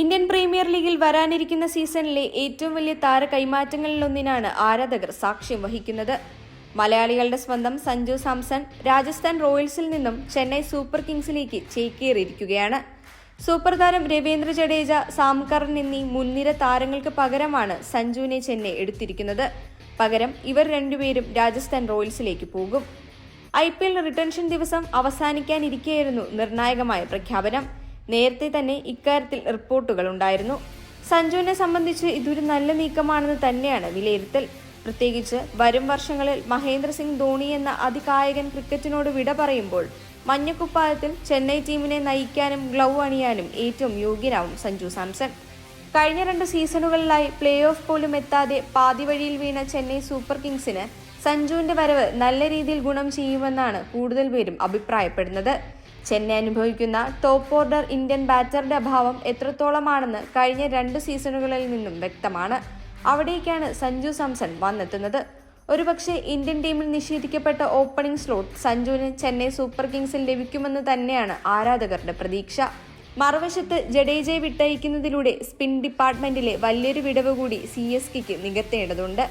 Indian premier ലീഗിൽ വരാനിരിക്കുന്ന സീസണിലെ ഏറ്റവും വലിയ താര കൈമാറ്റങ്ങളിലൊന്നിനാണ് ആരാധകർ സാക്ഷ്യം വഹിക്കുന്നത്. മലയാളികളുടെ സ്വന്തം സഞ്ജു സാംസൺ രാജസ്ഥാൻ റോയൽസിൽ നിന്നും ചെന്നൈ സൂപ്പർ കിങ്സിലേക്ക് ചേക്കേറിയിരിക്കുകയാണ്. സൂപ്പർ താരം രവീന്ദ്ര ജഡേജ സാംകറൻ എന്നീ മുൻനിര താരങ്ങൾക്ക് പകരമാണ് സഞ്ജുവിനെ ചെന്നൈ എടുത്തിരിക്കുന്നത്. പകരം ഇവർ രണ്ടുപേരും രാജസ്ഥാൻ റോയൽസിലേക്ക് പോകും. ഐ പി എൽ റിട്ടൻഷൻ ദിവസം അവസാനിക്കാനിരിക്കെയായിരുന്നു നിർണായകമായ പ്രഖ്യാപനം. നേരത്തെ തന്നെ ഇക്കാര്യത്തിൽ റിപ്പോർട്ടുകൾ ഉണ്ടായിരുന്നു. സഞ്ജുവിനെ സംബന്ധിച്ച് ഇതൊരു നല്ല നീക്കമാണെന്ന് തന്നെയാണ് വിലയിരുത്തൽ. പ്രത്യേകിച്ച് വരും വർഷങ്ങളിൽ മഹേന്ദ്ര സിംഗ് ധോണി എന്ന അതികായകൻ ക്രിക്കറ്റിനോട് വിട പറയുമ്പോൾ മഞ്ഞക്കുപ്പായത്തിൽ ചെന്നൈ ടീമിനെ നയിക്കാനും ഗ്ലൗ അണിയാനും ഏറ്റവും യോഗ്യനാവും സഞ്ജു സാംസൺ. കഴിഞ്ഞ രണ്ട് സീസണുകളിലായി പ്ലേ ഓഫ് പോലും എത്താതെ പാതിവഴിയിൽ വീണ ചെന്നൈ സൂപ്പർ കിങ്സിന് സഞ്ജുവിന്റെ വരവ് നല്ല രീതിയിൽ ഗുണം ചെയ്യുമെന്നാണ് കൂടുതൽ പേരും അഭിപ്രായപ്പെടുന്നത്. ചെന്നൈ അനുഭവിക്കുന്ന ടോപ്പ് ഓർഡർ ഇന്ത്യൻ ബാറ്ററുടെ അഭാവം എത്രത്തോളമാണെന്ന് കഴിഞ്ഞ രണ്ട് സീസണുകളിൽ നിന്നും വ്യക്തമാണ്. അവിടേക്കാണ് സഞ്ജു സാംസൺ വന്നെത്തുന്നത്. ഒരുപക്ഷെ ഇന്ത്യൻ ടീമിൽ നിഷേധിക്കപ്പെട്ട ഓപ്പണിംഗ് സ്ലോട്ട് സഞ്ജുവിന് ചെന്നൈ സൂപ്പർ കിങ്സിൽ ലഭിക്കുമെന്ന് തന്നെയാണ് ആരാധകരുടെ പ്രതീക്ഷ. മറുവശത്ത് ജഡേജയെ വിട്ടയക്കുന്നതിലൂടെ സ്പിൻ ഡിപ്പാർട്ട്മെന്റിലെ വലിയൊരു വിടവ് കൂടി സി എസ് കെക്ക് നികത്തേണ്ടതുണ്ട്.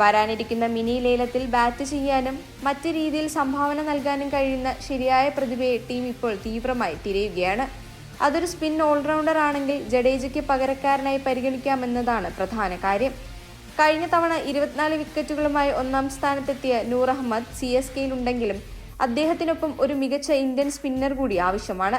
വരാനിരിക്കുന്ന മിനി ലേലത്തിൽ ബാറ്റ് ചെയ്യാനും മറ്റു രീതിയിൽ സംഭാവന നൽകാനും കഴിയുന്ന ശരിയായ പ്രതിഭയെ ടീം ഇപ്പോൾ തീവ്രമായി തിരയുകയാണ്. അതൊരു സ്പിൻ ഓൾറൗണ്ടർ ആണെങ്കിൽ ജഡേജയ്ക്ക് പകരക്കാരനായി പരിഗണിക്കാമെന്നതാണ് പ്രധാന കാര്യം. കഴിഞ്ഞ തവണ ഇരുപത്തിനാല് വിക്കറ്റുകളുമായി ഒന്നാം സ്ഥാനത്തെത്തിയ നൂർ അഹമ്മദ് സി എസ് കെയിലുണ്ടെങ്കിലും അദ്ദേഹത്തിനൊപ്പം ഒരു മികച്ച ഇന്ത്യൻ സ്പിന്നർ കൂടി ആവശ്യമാണ്.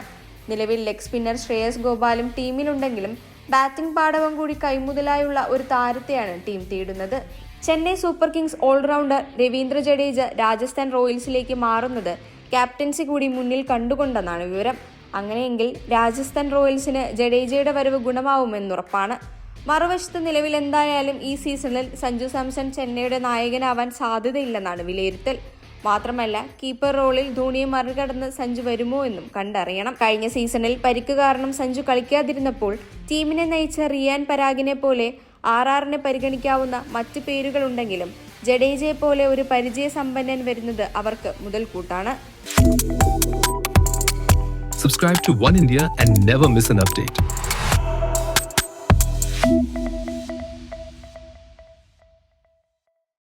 നിലവിൽ ലെഗ് സ്പിന്നർ ശ്രേയസ് ഗോപാലും ടീമിലുണ്ടെങ്കിലും ബാറ്റിംഗ് പാടവം കൂടി കൈമുതലായുള്ള ഒരു താരത്തെയാണ് ടീം തേടുന്നത്. Chennai super kings allrounder Ravindra Jadeja Rajasthan റോയൽസിലേക്ക് മാറുന്നത് ക്യാപ്റ്റൻസി കൂടി മുന്നിൽ കണ്ടുകൊണ്ടെന്നാണ് വിവരം. അങ്ങനെയെങ്കിൽ രാജസ്ഥാൻ റോയൽസിന് ജഡേജയുടെ വരവ് ഗുണമാവുമെന്നുറപ്പാണ്. മറുവശത്ത് നിലവിൽ എന്തായാലും ഈ സീസണിൽ സഞ്ജു സാംസൺ ചെന്നൈയുടെ നായകനാവാൻ സാധ്യതയില്ലെന്നാണ് വിലയിരുത്തൽ. മാത്രമല്ല കീപ്പർ റോളിൽ ധോണിയെ മറികടന്ന് സഞ്ജു വരുമോ എന്നും കണ്ടറിയണം കഴിഞ്ഞ സീസണിൽ പരിക്ക് കാരണം സഞ്ജു കളിക്കാതിരുന്നപ്പോൾ ടീമിനെ നയിച്ച റിയാൻ പരാഗിനെ പോലെ ആർ ആറിനെ പരിഗണിക്കാവുന്ന മറ്റ് പേരുകളുണ്ടെങ്കിലും ജഡേജയെ പോലെ ഒരു പരിചയസമ്പന്നൻ വരുന്നത് അവർക്ക് മുതൽക്കൂട്ടാണ് Subscribe to One India and never miss an update.